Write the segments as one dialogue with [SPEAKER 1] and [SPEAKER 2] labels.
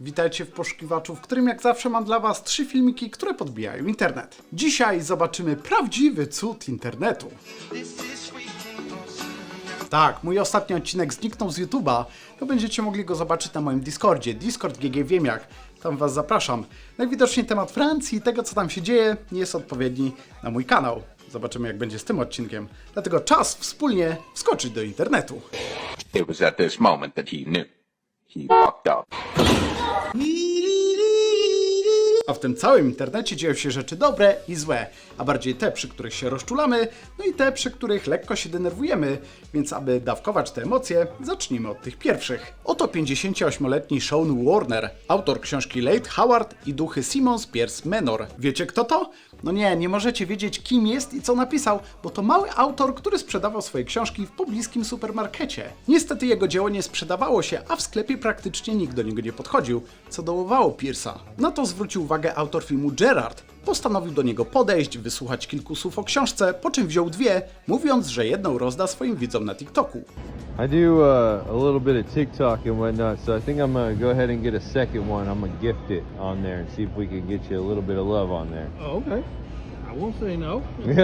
[SPEAKER 1] Witajcie w poszukiwaczu, w którym jak zawsze mam dla Was trzy filmiki, które podbijają internet. Dzisiaj zobaczymy prawdziwy cud internetu. Tak, mój ostatni odcinek zniknął z YouTube'a, to będziecie mogli go zobaczyć na moim Discordzie, Discord GG Wiemiak. Tam Was zapraszam. Najwidoczniej temat Francji i tego, co tam się dzieje, nie jest odpowiedni na mój kanał. Zobaczymy, jak będzie z tym odcinkiem. Dlatego czas wspólnie wskoczyć do internetu.
[SPEAKER 2] It was at this moment that he knew. He fucked up.
[SPEAKER 1] He A w tym całym internecie dzieją się rzeczy dobre i złe, a bardziej te, przy których się rozczulamy, no i te, przy których lekko się denerwujemy, więc aby dawkować te emocje, zacznijmy od tych pierwszych. Oto 58-letni Sean Warner, autor książki Late Howard i duchy Simons Pierce Menor. Wiecie kto to? No nie, nie możecie wiedzieć kim jest i co napisał, bo to mały autor, który sprzedawał swoje książki w pobliskim supermarkecie. Niestety jego dzieło nie sprzedawało się, a w sklepie praktycznie nikt do niego nie podchodził, co dołowało Pierce'a. Na to zwrócił uwagę autor filmu Gerard. Postanowił do niego podejść, wysłuchać kilku słów o książce, po czym wziął dwie, mówiąc, że jedną rozda swoim widzom na TikToku.
[SPEAKER 3] I do uh, a little bit of TikTok and whatnot, so I think I'm gonna go ahead and get a second one. I'm gonna gift it on there and see if we can get you a little bit of love on there.
[SPEAKER 4] Oh, okay. I won't say no.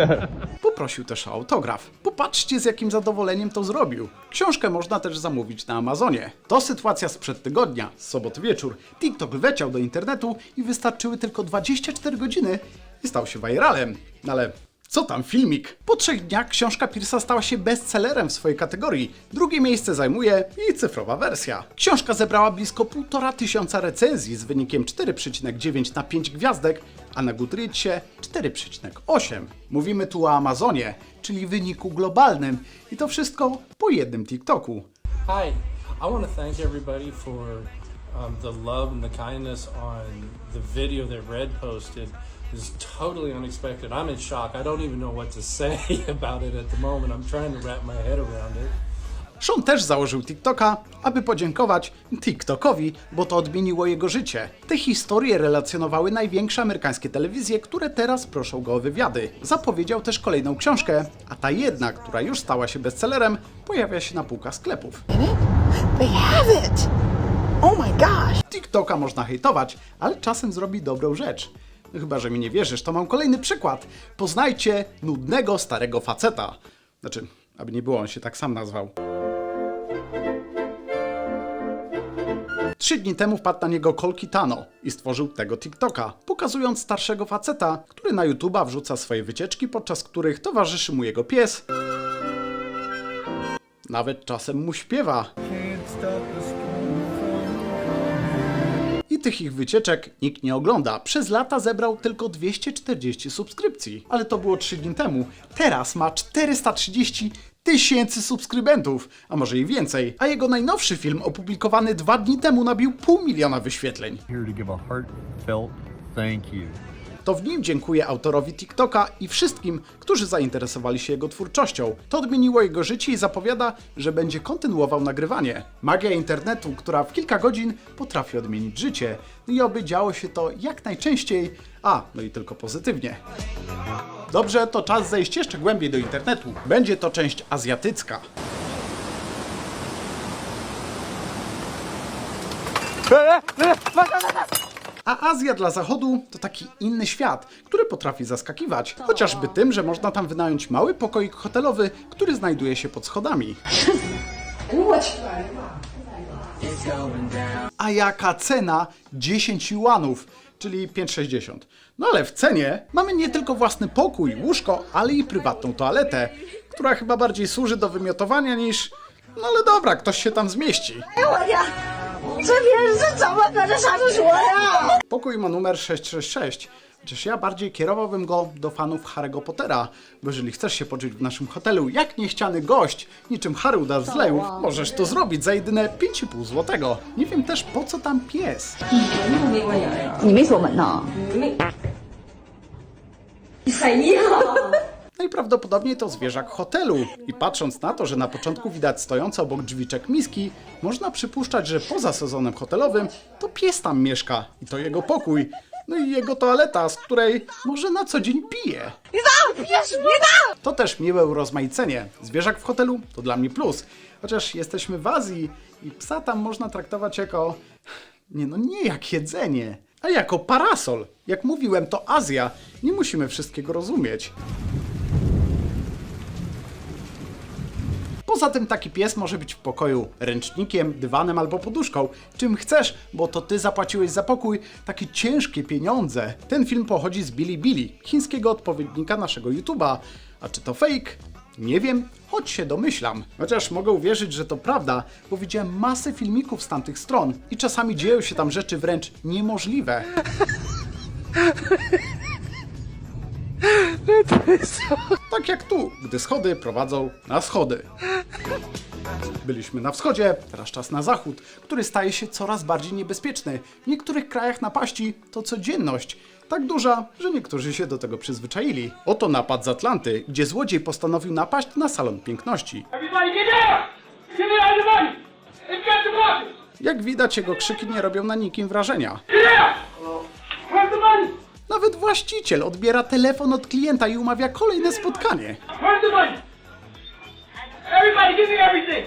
[SPEAKER 1] Poprosił też o autograf. Popatrzcie, z jakim zadowoleniem to zrobił. Książkę można też zamówić na Amazonie. To sytuacja sprzed tygodnia, z soboty wieczór. TikTok wleciał do internetu i wystarczyły tylko 24 godziny i stał się viralem. No ale co tam filmik? Po trzech dniach książka Pierce'a stała się bestsellerem w swojej kategorii. Drugie miejsce zajmuje jej cyfrowa wersja. Książka zebrała blisko 1,5 tysiąca recenzji z wynikiem 4,9 na 5 gwiazdek, a na Goodreadsie 4,8. Mówimy tu o Amazonie, czyli wyniku globalnym. I to wszystko po jednym TikToku.
[SPEAKER 4] Hi, I want to thank everybody for um, the love and the kindness on the video that Red posted. It's totally unexpected. I'm in shock. I don't even know what to say about it at the moment. I'm trying to wrap my head around it.
[SPEAKER 1] Sean też założył TikToka, aby podziękować TikTokowi, bo to odmieniło jego życie. Te historie relacjonowały największe amerykańskie telewizje, które teraz proszą go o wywiady. Zapowiedział też kolejną książkę, a ta jedna, która już stała się bestsellerem, pojawia się na półkach sklepów.
[SPEAKER 5] They have it! Oh my gosh!
[SPEAKER 1] TikToka można hejtować, ale czasem zrobi dobrą rzecz. Chyba, że mi nie wierzysz, to mam kolejny przykład. Poznajcie nudnego starego faceta. Znaczy, aby nie było, on się tak sam nazwał. Trzy dni temu wpadł na niego Colkitano i stworzył tego TikToka, pokazując starszego faceta, który na YouTube'a wrzuca swoje wycieczki, podczas których towarzyszy mu jego pies. Nawet czasem mu śpiewa. I tych ich wycieczek nikt nie ogląda. Przez lata zebrał tylko 240 subskrypcji. Ale to było 3 dni temu. Teraz ma 430 tysięcy subskrybentów, a może i więcej. A jego najnowszy film, opublikowany dwa dni temu, nabił pół miliona wyświetleń.
[SPEAKER 6] here to give a heartfelt thank you.
[SPEAKER 1] To w nim dziękuję autorowi TikToka i wszystkim, którzy zainteresowali się jego twórczością. To odmieniło jego życie i zapowiada, że będzie kontynuował nagrywanie. Magia internetu, która w kilka godzin potrafi odmienić życie. I oby działo się to jak najczęściej, a no i tylko pozytywnie. Dobrze, to czas zejść jeszcze głębiej do internetu. Będzie to część azjatycka. A Azja dla Zachodu to taki inny świat, który potrafi zaskakiwać. Chociażby tym, że można tam wynająć mały pokoik hotelowy, który znajduje się pod schodami. A jaka cena? 10 juanów, czyli 5,60. No ale w cenie mamy nie tylko własny pokój, łóżko, ale i prywatną toaletę, która chyba bardziej służy do wymiotowania niż... No ale dobra, ktoś się tam zmieści.
[SPEAKER 5] 这边是怎么跟着上厕所呀？
[SPEAKER 1] Pokój ma numer 666. Chociaż ja bardziej kierowałbym go do fanów Harry'ego Pottera, bo jeżeli chcesz się poczuć w naszym hotelu jak niechciany gość, niczym Harry udasz z lejów, możesz to zrobić za jedyne 5,5 złotego. Nie wiem też po co tam pies.
[SPEAKER 5] 你没锁门呢？
[SPEAKER 1] Najprawdopodobniej to zwierzak hotelu. I patrząc na to, że na początku widać stojące obok drzwiczek miski, można przypuszczać, że poza sezonem hotelowym to pies tam mieszka i to jego pokój. No i jego toaleta, z której może na co dzień pije. To też miłe urozmaicenie. Zwierzak w hotelu to dla mnie plus. Chociaż jesteśmy w Azji i psa tam można traktować jako Nie no, nie jak jedzenie, a jako parasol. Jak mówiłem, to Azja. Nie musimy wszystkiego rozumieć. Poza tym taki pies może być w pokoju ręcznikiem, dywanem albo poduszką. Czym chcesz, bo to ty zapłaciłeś za pokój takie ciężkie pieniądze. Ten film pochodzi z Bilibili, chińskiego odpowiednika naszego YouTube'a. A czy to fake? Nie wiem, choć się domyślam. Chociaż mogę uwierzyć, że to prawda, bo widziałem masę filmików z tamtych stron i czasami dzieją się tam rzeczy wręcz niemożliwe. Tak jak tu, gdy schody prowadzą na schody. Byliśmy na wschodzie, teraz czas na zachód, który staje się coraz bardziej niebezpieczny. W niektórych krajach napaści to codzienność. Tak duża, że niektórzy się do tego przyzwyczaili. Oto napad z Atlanty, gdzie złodziej postanowił napaść na salon piękności. Jak widać, jego krzyki nie robią na nikim wrażenia. Nawet właściciel odbiera telefon od klienta i umawia kolejne spotkanie.
[SPEAKER 7] Where's the money? Everybody give me everything!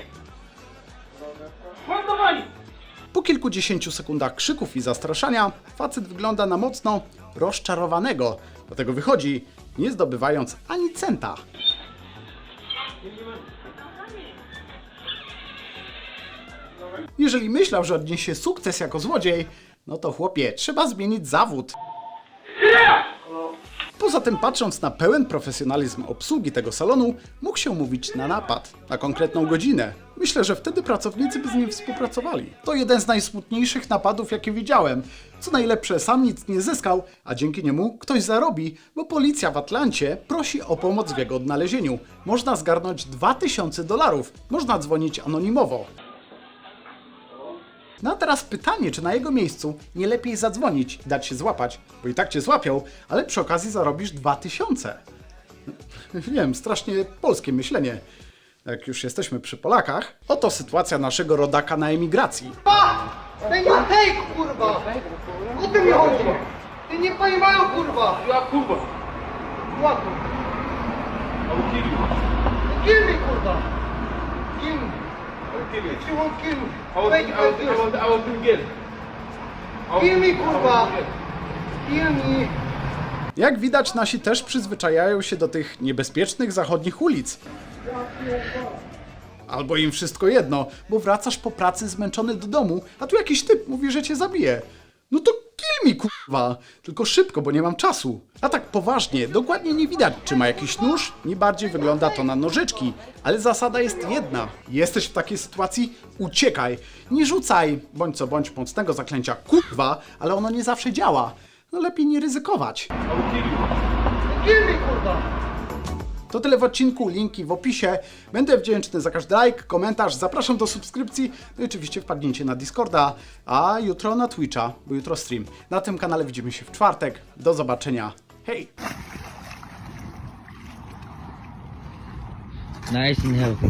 [SPEAKER 7] Where's the money?
[SPEAKER 1] Po kilkudziesięciu sekundach krzyków i zastraszania, facet wygląda na mocno rozczarowanego. Do tego wychodzi, nie zdobywając ani centa. Jeżeli myślał, że odniesie sukces jako złodziej, no to chłopie, trzeba zmienić zawód. Poza tym, patrząc na pełen profesjonalizm obsługi tego salonu, mógł się umówić na napad, na konkretną godzinę. Myślę, że wtedy pracownicy by z nim współpracowali. To jeden z najsmutniejszych napadów, jakie widziałem. Co najlepsze, sam nic nie zyskał, a dzięki niemu ktoś zarobi, bo policja w Atlancie prosi o pomoc w jego odnalezieniu. Można zgarnąć 2000 dolarów. Można dzwonić anonimowo. No a teraz pytanie, czy na jego miejscu nie lepiej zadzwonić i dać się złapać, bo i tak cię złapią, ale przy okazji zarobisz 2000. Wiem, strasznie polskie myślenie. Jak już jesteśmy przy Polakach, oto sytuacja naszego rodaka na emigracji.
[SPEAKER 8] Pa! Ty nie kurwa! O tym mi chodzi! Ty nie pojmają kurwa! Ja
[SPEAKER 7] kurwa! Łapu! Kill
[SPEAKER 8] me kurwa! Kill me!
[SPEAKER 7] Will kill you.
[SPEAKER 8] If you won't kill me,
[SPEAKER 7] I will, I will,
[SPEAKER 8] like
[SPEAKER 7] I
[SPEAKER 8] this.
[SPEAKER 7] will, I will do again.
[SPEAKER 8] Kill me, kurwa! Kill me!
[SPEAKER 1] Jak widać, nasi też przyzwyczajają się do tych niebezpiecznych zachodnich ulic. Albo im wszystko jedno, bo wracasz po pracy zmęczony do domu, a tu jakiś typ mówi, że cię zabije. No to mi kurwa! Tylko szybko, bo nie mam czasu. A tak poważnie, dokładnie nie widać, czy ma jakiś nóż, nie bardziej wygląda to na nożyczki. Ale zasada jest jedna. Jesteś w takiej sytuacji? Uciekaj. Nie rzucaj, bądź co bądź mocnego zaklęcia kurwa, ale ono nie zawsze działa. No lepiej nie ryzykować.
[SPEAKER 8] Kurwa!
[SPEAKER 1] To tyle w odcinku, linki w opisie. Będę wdzięczny za każdy like, komentarz, zapraszam do subskrypcji, no i oczywiście wpadnijcie na Discorda, a jutro na Twitcha, bo jutro stream. Na tym kanale widzimy się w czwartek. Do zobaczenia. Hej!
[SPEAKER 9] Nice and healthy.